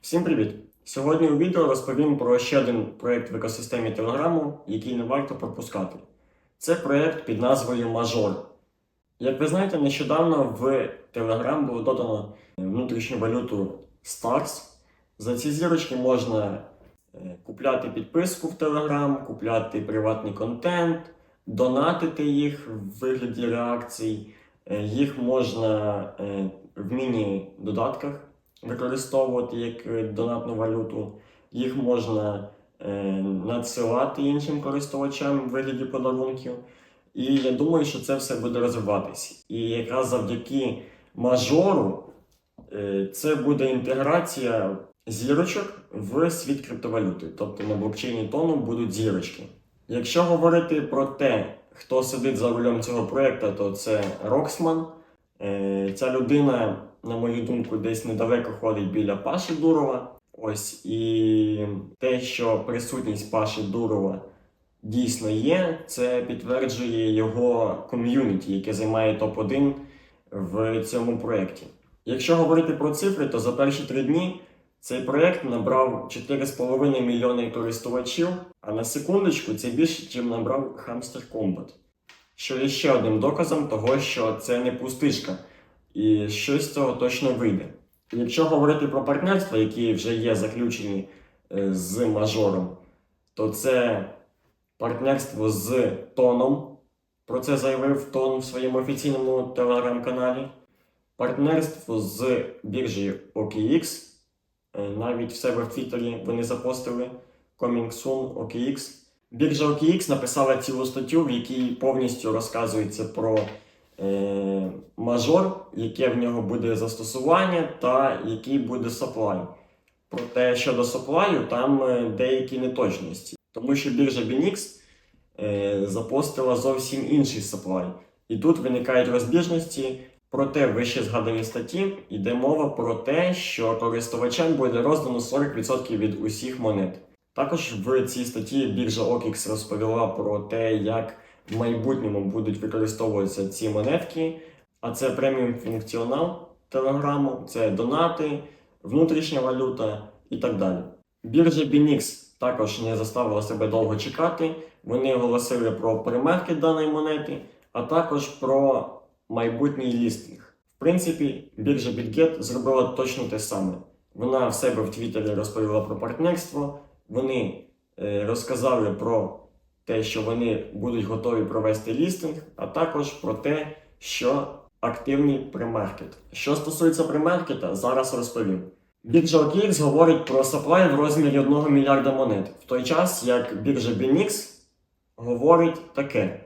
Всім привіт! Сьогодні у відео розповім про ще один проєкт в екосистемі Телеграму, який не варто пропускати. Це проєкт під назвою Мажор. Як ви знаєте, нещодавно в Telegram було додано внутрішню валюту Stars. За ці зірочки можна е, купляти підписку в Telegram, купляти приватний контент, донатити їх в вигляді реакцій. Е, Їх можна е, в міні-додатках використовувати як е, донатну валюту. Їх можна е, надсилати іншим користувачам в вигляді подарунків. І я думаю, що це все буде розвиватись. І якраз завдяки мажору е, це буде інтеграція зірочок в світ криптовалюти. Тобто на блокчейні тону будуть зірочки. Якщо говорити про те, хто сидить за рулем цього проєкту, то це Роксман. Е, Ця людина, на мою думку, десь недалеко ходить біля Паші Дурова. Ось і те, що присутність Паші Дурова дійсно є, це підтверджує його ком'юніті, яке займає топ-1 в цьому проєкті. Якщо говорити про цифри, то за перші три дні цей проєкт набрав 4,5 мільйони користувачів, а на секундочку це більше, ніж набрав Hamster Combat. Що є ще одним доказом того, що це не пустишка, і щось з цього точно вийде. Якщо говорити про партнерства, які вже є заключені е, з мажором, то це партнерство з Тоном. Про це заявив Тон в своєму офіційному телеграм-каналі. Партнерство з біржею OKX. Е, Навіть в себе в Твіттері вони запостили Coming Soon OKX. Біржа OKX написала цілу статтю, в якій повністю розказується про е, мажор, яке в нього буде застосування та який буде supply. Проте щодо supply, там е, деякі неточності. Тому що біржа BNX е, запостила зовсім інший supply. І тут виникають розбіжності. Проте в вище згаданій статті йде мова про те, що користувачам буде роздано 40% від усіх монет. Також в цій статті біржа OKX розповіла про те, як в майбутньому будуть використовуватися ці монетки, а це преміум функціонал Телеграму, це донати, внутрішня валюта і так далі. Біржа BNX також не заставила себе довго чекати. Вони оголосили про премерки даної монети, а також про майбутній лістинг. В принципі, біржа BitGet зробила точно те саме. Вона в себе в Твіттері розповіла про партнерство. Вони е, розказали про те, що вони будуть готові провести лістинг, а також про те, що активний премаркет. Що стосується премаркета, зараз розповім. Біржа OKX говорить про supply в розмірі 1 мільярда монет, в той час як біржа BNX говорить таке.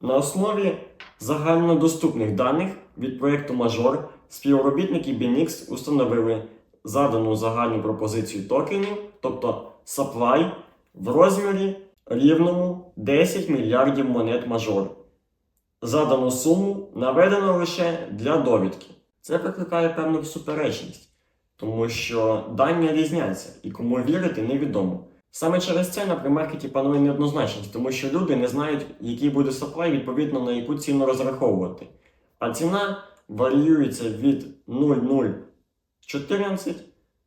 На основі загальнодоступних даних від проєкту Мажор співробітники BNX установили задану загальну пропозицію токенів, тобто supply, в розмірі рівному 10 мільярдів монет мажор. Задану суму наведено лише для довідки. Це викликає певну суперечність, тому що дані різняться, і кому вірити невідомо. Саме через це на примаркеті панує неоднозначність, тому що люди не знають, який буде supply, відповідно на яку ціну розраховувати. А ціна варіюється від 0,014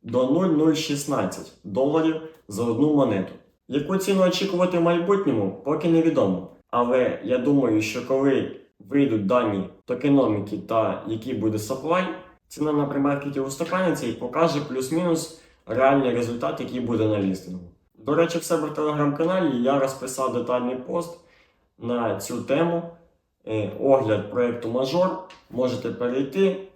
до 0,016 доларів за одну монету. Яку ціну очікувати в майбутньому, поки невідомо. Але я думаю, що коли вийдуть дані токеноміки та який буде supply, ціна на примаркеті устаканиться і покаже плюс-мінус реальний результат, який буде на лістингу. До речі, в себе в телеграм-каналі я розписав детальний пост на цю тему. Е, Огляд проєкту Мажор. Можете перейти,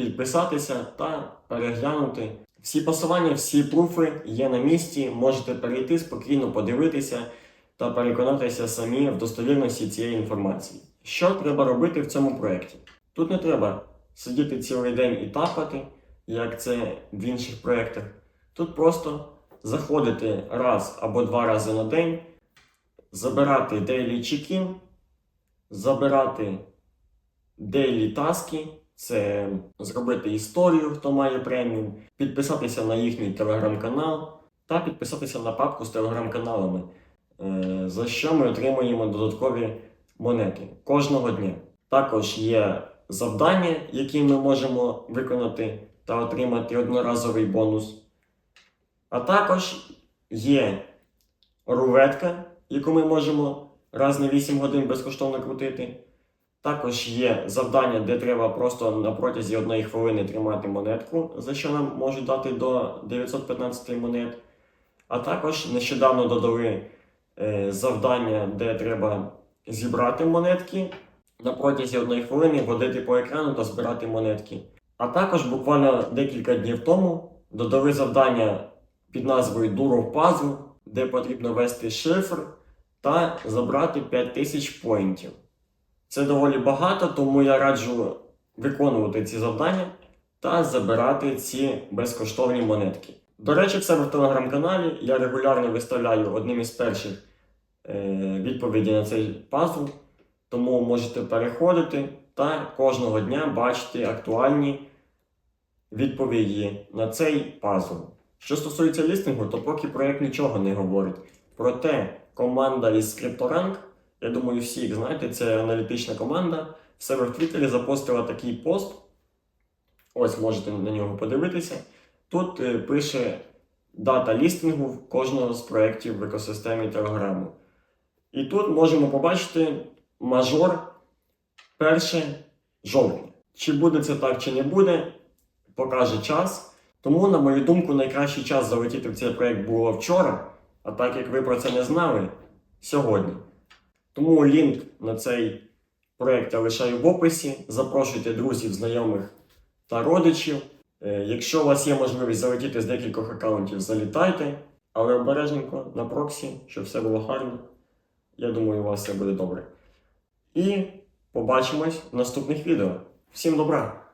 підписатися та переглянути. Всі посилання, всі пруфи є на місці. Можете перейти спокійно подивитися та переконатися самі в достовірності цієї інформації. Що треба робити в цьому проєкті? Тут не треба сидіти цілий день і тапати, як це в інших проєктах. Тут просто заходити раз або два рази на день, забирати daily check-in, забирати daily таски, це зробити історію, хто має преміум, підписатися на їхній телеграм-канал та підписатися на папку з телеграм-каналами, е, за що ми отримуємо додаткові монети кожного дня. Також є завдання, які ми можемо виконати та отримати одноразовий бонус. А також є рулетка, яку ми можемо раз на 8 годин безкоштовно крутити. Також є завдання, де треба просто на протязі одної хвилини тримати монетку, за що нам можуть дати до 915 монет. А також нещодавно додали е, завдання, де треба зібрати монетки на протязі одної хвилини, водити по екрану та збирати монетки. А також буквально декілька днів тому додали завдання під назвою Duro Puzzle, де потрібно ввести шифр та забрати 5000 поінтів. Це доволі багато, тому я раджу виконувати ці завдання та забирати ці безкоштовні монетки. До речі, в себе в телеграм-каналі я регулярно виставляю одним із перших е, відповіді на цей пазл, тому можете переходити та кожного дня бачити актуальні відповіді на цей пазл. Що стосується лістингу, то поки проєкт нічого не говорить. Проте команда із CryptoRank, я думаю, всі їх знаєте, це аналітична команда, в себе в Твіттері запостила такий пост. Ось можете на нього подивитися. Тут е, пише дата лістингу кожного з проєктів в екосистемі Телеграму. І тут можемо побачити мажор 1 жовтня. Чи буде це так, чи не буде, покаже час. Тому, на мою думку, найкращий час залетіти в цей проєкт було вчора, а так як ви про це не знали, сьогодні. Тому лінк на цей проєкт я лишаю в описі. Запрошуйте друзів, знайомих та родичів. Е, Якщо у вас є можливість залетіти з декількох аккаунтів, залітайте, але обережненько на проксі, щоб все було гарно. Я думаю, у вас все буде добре. І побачимось в наступних відео. Всім добра!